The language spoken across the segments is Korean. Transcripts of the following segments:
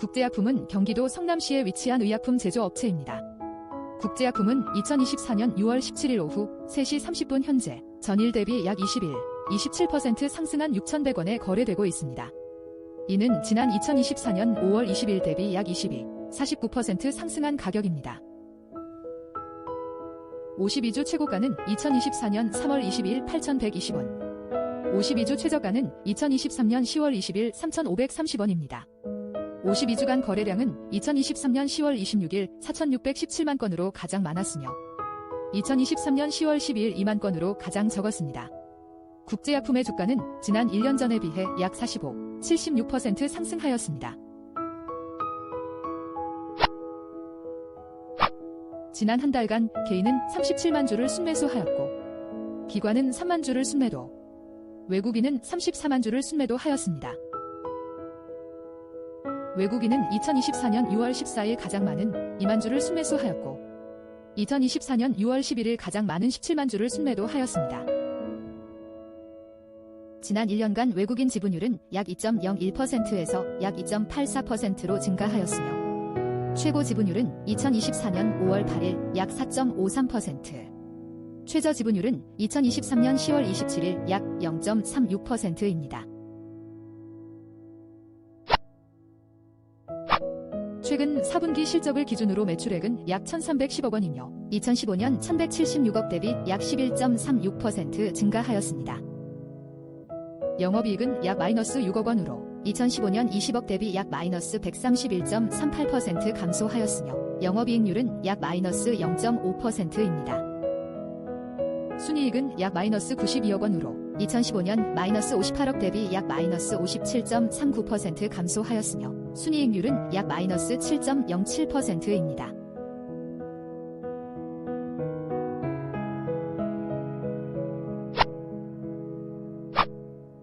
국제약품은 경기도 성남시에 위치한 의약품 제조업체입니다. 국제약품은 2024년 6월 17일 오후 3시 30분 현재 전일 대비 약 21, 27% 상승한 6,100원에 거래되고 있습니다. 이는 지난 2024년 5월 20일 대비 약 22, 49% 상승한 가격입니다. 52주 최고가는 2024년 3월 22일 8,120원, 52주 최저가는 2023년 10월 20일 3,530원입니다. 52주간 거래량은 2023년 10월 26일 4,617만 건으로 가장 많았으며 2023년 10월 12일 2만 건으로 가장 적었습니다. 국제약품의 주가는 지난 1년 전에 비해 약 45, 76% 상승하였습니다. 지난 한 달간 개인은 37만 주를 순매수하였고 기관은 3만 주를 순매도, 외국인은 34만 주를 순매도하였습니다. 외국인은 2024년 6월 14일 가장 많은 2만 주를 순매수하였고 2024년 6월 11일 가장 많은 17만 주를 순매도하였습니다. 지난 1년간 외국인 지분율은 약 2.01%에서 약 2.84%로 증가하였으며 최고 지분율은 2024년 5월 8일 약 4.53%, 최저 지분율은 2023년 10월 27일 약 0.36%입니다. 최근 4분기 실적을 기준으로 매출액은 약 1,310억 원이며 2015년 1,176억 대비 약 11.36% 증가하였습니다. 영업이익은 약 마이너스 6억 원으로 2015년 20억 대비 약 마이너스 131.38% 감소하였으며 영업이익률은 약 마이너스 0.5%입니다. 순이익은 약 마이너스 92억 원으로 2015년 마이너스 58억 대비 약 마이너스 57.39% 감소하였으며 순이익률은 약 마이너스 7.07%입니다.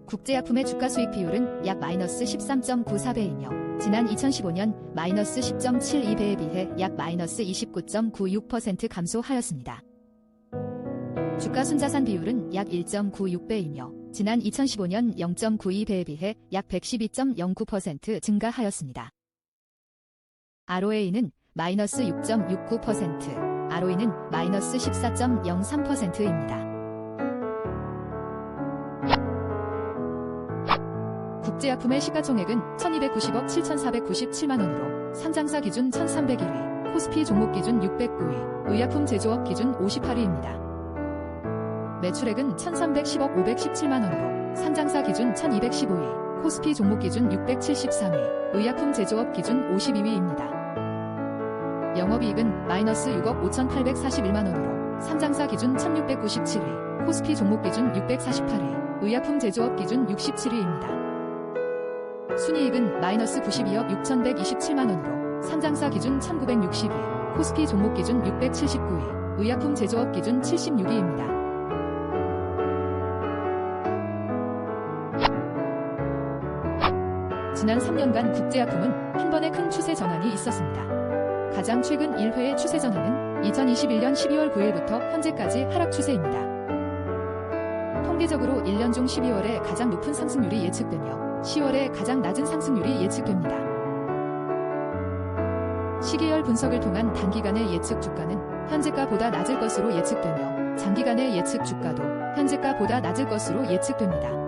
국제약품의 주가 수익 비율은 약 마이너스 13.94배이며 지난 2015년 마이너스 10.72배에 비해 약 마이너스 29.96% 감소하였습니다. 주가 순자산 비율은 약 1.96배이며 지난 2015년 0.92배에 비해 약 112.09% 증가하였습니다. ROA는 마이너스 6.69%, ROE는 마이너스 14.03%입니다. 국제약품의 시가총액은 1290억 7497만원으로 상장사 기준 1301위, 코스피 종목 기준 609위, 의약품 제조업 기준 58위입니다. 매출액은 1310억 517만원으로 상장사 기준 1215위, 코스피 종목 기준 673위, 의약품 제조업 기준 52위입니다. 영업이익은 마이너스 6억 5841만원으로 상장사 기준 1697위, 코스피 종목 기준 648위, 의약품 제조업 기준 67위입니다. 순이익은 마이너스 92억 6127만원으로 상장사 기준 1960위, 코스피 종목 기준 679위, 의약품 제조업 기준 76위입니다. 지난 3년간 국제약품은 한 번의 큰 추세 전환이 있었습니다. 가장 최근 1회의 추세 전환은 2021년 12월 9일부터 현재까지 하락 추세입니다. 통계적으로 1년 중 12월에 가장 높은 상승률이 예측되며 10월에 가장 낮은 상승률이 예측됩니다. 시계열 분석을 통한 단기간의 예측 주가는 현재가보다 낮을 것으로 예측되며 장기간의 예측 주가도 현재가보다 낮을 것으로 예측됩니다.